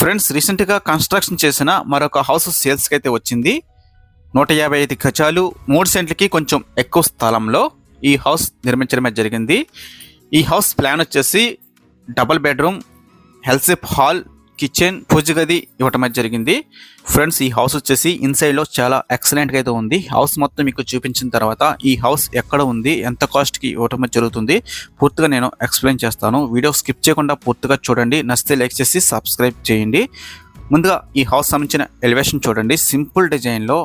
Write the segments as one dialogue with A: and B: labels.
A: Friends రీసెంట్గా construction చేసిన మరొక హౌస్ సేల్స్కి అయితే వచ్చింది. నూట యాభై ఐదు గజాలు మూడు సెంట్లకి కొంచెం ఎక్కువ స్థలంలో ఈ హౌస్ నిర్మించడమే జరిగింది. ఈ హౌస్ ప్లాన్ వచ్చేసి double bedroom L shape hall kitchen పూజ గది ఇవ్వటం అయితే జరిగింది. ఫ్రెండ్స్ ఈ హౌస్ వచ్చేసి ఇన్సైడ్లో చాలా ఎక్సలెంట్గా అయితే ఉంది. హౌస్ మొత్తం మీకు చూపించిన తర్వాత ఈ హౌస్ ఎక్కడ ఉంది ఎంత కాస్ట్కి ఇవ్వటం జరుగుతుంది పూర్తిగా నేను ఎక్స్ప్లెయిన్ చేస్తాను. వీడియో స్కిప్ చేయకుండా పూర్తిగా చూడండి. నచ్చితే లైక్ చేసి సబ్స్క్రైబ్ చేయండి. ముందుగా ఈ హౌస్ సంబంధించిన ఎలివేషన్ చూడండి. సింపుల్ డిజైన్లో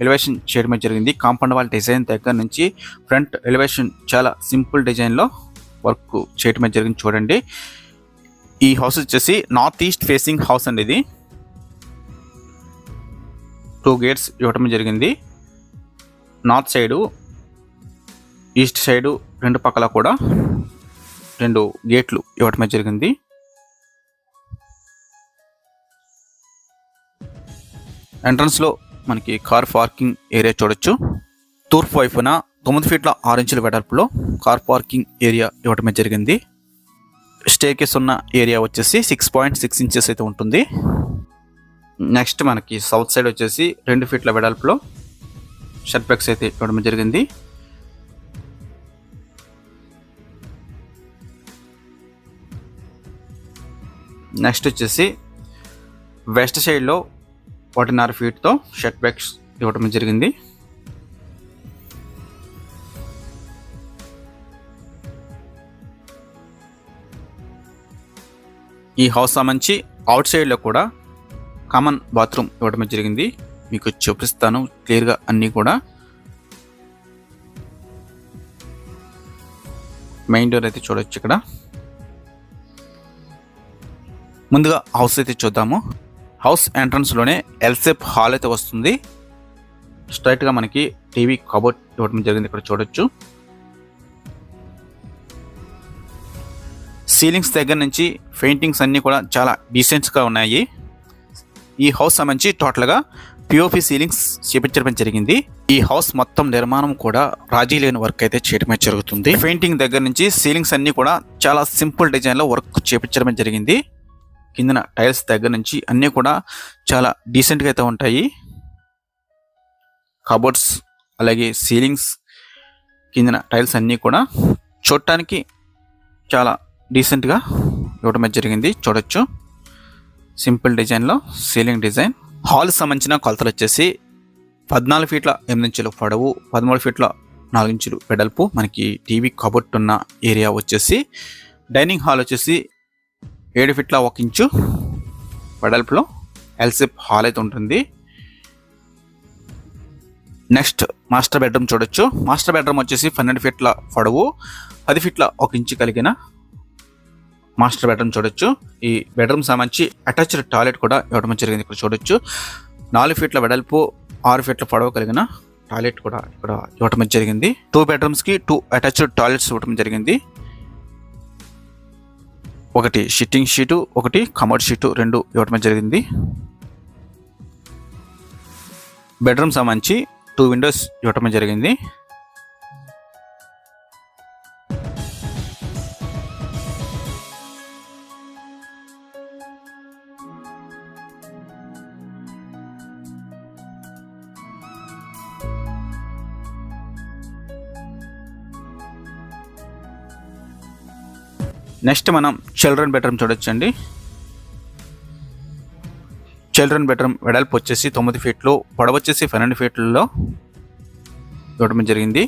A: ఎలివేషన్ చేయడం జరిగింది. కాంపౌండ్ వాల్ డిజైన్ దగ్గర నుంచి ఫ్రంట్ ఎలివేషన్ చాలా సింపుల్ డిజైన్లో వర్క్ చేయడం జరిగింది. చూడండి. ఈ హౌస్ వచ్చేసి నార్త్ ఈస్ట్ ఫేసింగ్ హౌస్ అండి ఇది. టూ గేట్స్ ఇవ్వటం జరిగింది. నార్త్ సైడు ఈస్ట్ సైడు రెండు పక్కల కూడా రెండు గేట్లు ఇవ్వటమే జరిగింది. ఎంట్రన్స్లో మనకి కార్ పార్కింగ్ ఏరియా చూడొచ్చు. తూర్పు వైపున తొమ్మిది ఫీట్ల ఆరు ఇంచుల వెడల్పులో కార్ పార్కింగ్ ఏరియా ఇవ్వటమే జరిగింది. స్టేకేస్ ఉన్న ఏరియా వచ్చేసి సిక్స్ పాయింట్ సిక్స్ ఇంచెస్ అయితే ఉంటుంది. నెక్స్ట్ మనకి సౌత్ సైడ్ వచ్చేసి రెండు ఫీట్ల వెడల్పులో షర్ట్ బ్యాగ్స్ అయితే ఇవ్వడం జరిగింది. నెక్స్ట్ వచ్చేసి వెస్ట్ సైడ్లో ఒకటిన్నర ఫీట్తో షర్ట్ బ్యాగ్స్ ఇవ్వడం జరిగింది. ఈ హౌస్ సంబంధించి అవుట్ సైడ్లో కూడా కామన్ బాత్రూమ్ ఇవ్వడం జరిగింది. మీకు చూపిస్తాను క్లియర్గా అన్నీ కూడా. మెయిన్ డోర్ అయితే చూడొచ్చు ఇక్కడ. ముందుగా హౌస్ అయితే చూద్దాము. హౌస్ ఎంట్రన్స్లోనే ఎల్సెప్ హాల్ అయితే వస్తుంది. స్ట్రైట్గా మనకి టీవీ కబోర్డ్ ఇవ్వడం జరిగింది. ఇక్కడ చూడొచ్చు. సీలింగ్స్ దగ్గర నుంచి పెయింటింగ్స్ అన్నీ కూడా చాలా డీసెంట్స్గా ఉన్నాయి. ఈ హౌస్ సంబంధించి టోటల్గా పిఓపి సీలింగ్స్ చేపించడం జరిగింది. ఈ హౌస్ మొత్తం నిర్మాణం కూడా రాజీ లేని వర్క్ అయితే చేయడమే జరుగుతుంది. పెయింటింగ్ దగ్గర నుంచి సీలింగ్స్ అన్నీ కూడా చాలా సింపుల్ డిజైన్లో వర్క్ చేపించడం జరిగింది. కిందన టైల్స్ దగ్గర నుంచి అన్నీ కూడా చాలా డీసెంట్గా అయితే ఉంటాయి. కబోర్డ్స్ అలాగే సీలింగ్స్ కిందన టైల్స్ అన్నీ కూడా చూడటానికి చాలా డీసెంట్గా ఇవ్వడం జరిగింది. చూడొచ్చు. సింపుల్ డిజైన్లో సీలింగ్ డిజైన్ హాల్ సంబంధించిన కొలతలు వచ్చేసి పద్నాలుగు ఫీట్ల ఎనిమిది ఇంచులు పొడవు పదమూడు ఫీట్ల నాలుగు ఇంచులు వెడల్పు. మనకి టీవీ కబోర్డ్ ఉన్న ఏరియా వచ్చేసి డైనింగ్ హాల్ వచ్చేసి ఏడు ఫీట్ల ఒక ఇంచు వెడల్పులో. ఎల్సిప్ హాల్ అయితే ఉంటుంది. నెక్స్ట్ మాస్టర్ బెడ్రూమ్ చూడొచ్చు. మాస్టర్ బెడ్రూమ్ వచ్చేసి పన్నెండు ఫీట్ల పొడవు పది ఫీట్ల ఒక ఇంచు కలిగిన మాస్టర్ బెడ్రూమ్ చూడొచ్చు. ఈ బెడ్రూమ్ సంబంధించి అటాచ్డ్ టాయిలెట్ కూడా ఇవ్వడం జరిగింది. ఇక్కడ చూడొచ్చు. నాలుగు ఫీట్ల వెడల్పు ఆరు ఫీట్ల పొడవు కలిగిన టాయిలెట్ కూడా ఇక్కడ ఇవ్వటం జరిగింది. టూ బెడ్రూమ్స్కి టూ అటాచ్డ్ టాయిలెట్స్ ఇవ్వటం జరిగింది. ఒకటి షిట్టింగ్ షీటు ఒకటి కమోడ్ షీటు రెండు ఇవ్వటం జరిగింది. బెడ్రూమ్ సంబంధించి టూ విండోస్ ఇవ్వటం జరిగింది. నెక్స్ట్ మనం చిల్డ్రన్ బెడ్రూమ్ చూడొచ్చండి. చిల్డ్రన్ బెడ్రూమ్ వెడల్పు వచ్చేసి తొమ్మిది ఫీట్లు పొడవచ్చేసి పన్నెండు ఫీట్లలో చూడటం జరిగింది.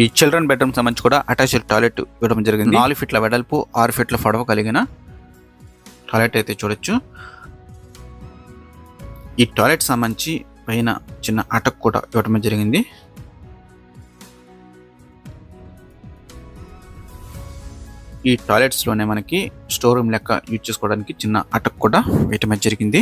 A: ఈ చిల్డ్రన్ బెడ్రూమ్ సంబంధించి కూడా అటాచ్డ్ టాయిలెట్ ఇవ్వడం జరిగింది. నాలుగు ఫీట్ల వెడల్పు ఆరు ఫీట్ల పొడవు కలిగిన టాయిలెట్ అయితే చూడొచ్చు. ఈ టాయిలెట్ సంబంధించి పైన చిన్న అటక్ కూడా ఇవ్వడం జరిగింది. ఈ టాయిలెట్స్లోనే మనకి స్టోర్ రూమ్ లెక్క యూజ్ చేసుకోవడానికి చిన్న అటక్ కూడా వేయటం జరిగింది.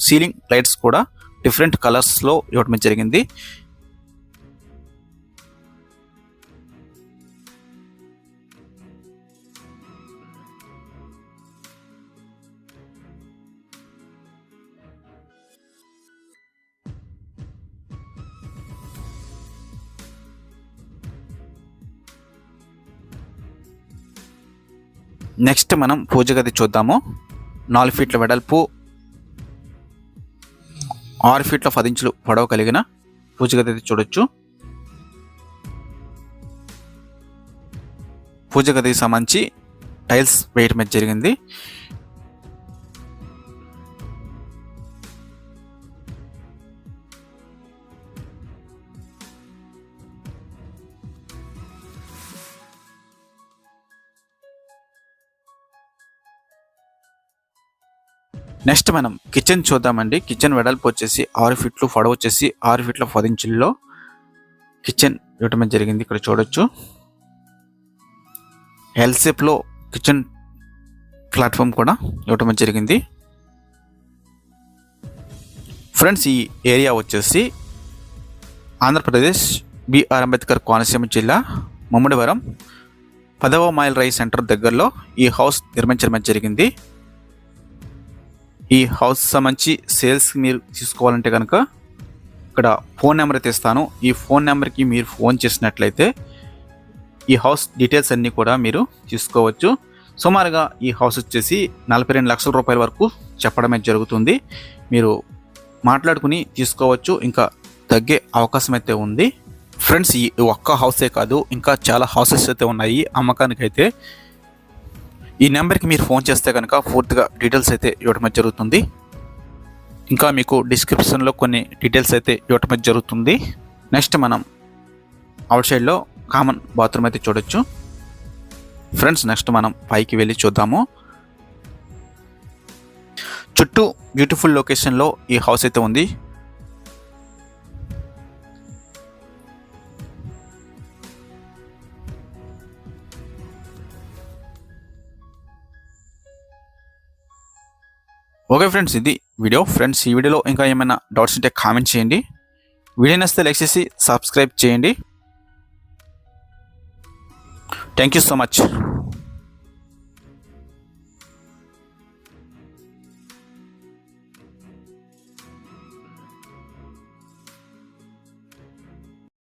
A: సీలింగ్ లైట్స్ కూడా డిఫరెంట్ కలర్స్లో ఇవ్వడం జరిగింది. నెక్స్ట్ మనం పూజ గది చూద్దాము. నాలుగు ఫీట్ల వెడల్పు ఆరు ఫీట్ల పది ఇంచులు పొడవు కలిగిన పూజగది అయితే చూడొచ్చు. పూజ గదికి సంబంధించి టైల్స్ వేయటం జరిగింది. నెక్స్ట్ మనం కిచెన్ చూద్దామండి. కిచెన్ వెడల్పు వచ్చేసి ఆరు ఫీట్లు పొడవు వచ్చేసి ఆరు ఫీట్ల పది ఇంచుల్లో కిచెన్ ఇవ్వటం జరిగింది. ఇక్కడ చూడొచ్చు. ఎల్సేప్లో కిచెన్ ప్లాట్ఫామ్ కూడా ఇవ్వటం జరిగింది. ఫ్రెండ్స్ ఈ ఏరియా వచ్చేసి ఆంధ్రప్రదేశ్ బిఆర్ అంబేద్కర్ కోనసీమ జిల్లా ముమ్మడివరం పదవ మైల్ రైస్ సెంటర్ దగ్గరలో ఈ హౌస్ నిర్మించడం జరిగింది. ఈ హౌస్ సంబంధించి సేల్స్ మీరు తీసుకోవాలంటే కనుక ఇక్కడ ఫోన్ నెంబర్ అయితే ఇస్తాను. ఈ ఫోన్ నెంబర్కి మీరు ఫోన్ చేసినట్లయితే ఈ హౌస్ డీటెయిల్స్ అన్నీ కూడా మీరు తీసుకోవచ్చు సుమారుగా ఈ హౌస్ వచ్చేసి నలభై రెండు లక్షల రూపాయల వరకు చెప్పడమే జరుగుతుంది. మీరు మాట్లాడుకుని తీసుకోవచ్చు. ఇంకా తగ్గే అవకాశం అయితే ఉంది. ఫ్రెండ్స్ ఈ ఒక్క హౌసే కాదు ఇంకా చాలా హౌసెస్ అయితే ఉన్నాయి. అమ్మకానికి అయితే ఈ నెంబర్కి మీరు ఫోన్ చేస్తే కనుక పూర్తిగా డీటెయిల్స్ అయితే ఇవ్వడం జరుగుతుంది. ఇంకా మీకు డిస్క్రిప్షన్లో కొన్ని డీటెయిల్స్ అయితే ఇవ్వటం జరుగుతుంది. నెక్స్ట్ మనం అవుట్ సైడ్లో కామన్ బాత్రూమ్ అయితే చూడొచ్చు. ఫ్రెండ్స్ నెక్స్ట్ మనం పైకి వెళ్ళి చూద్దాము. చుట్టూ బ్యూటిఫుల్ లొకేషన్లో ఈ హౌస్ అయితే ఉంది. ఓకే ఫ్రెండ్స్ ఇది వీడియో ఫ్రెండ్స్ ఈ వీడియోలో ఇంకా ఏమైనా డౌట్స్ ఉంటే కామెంట్ చేయండి. వీడియో నచ్చితే లైక్ చేసి సబ్స్క్రైబ్ చేయండి. Thank you so much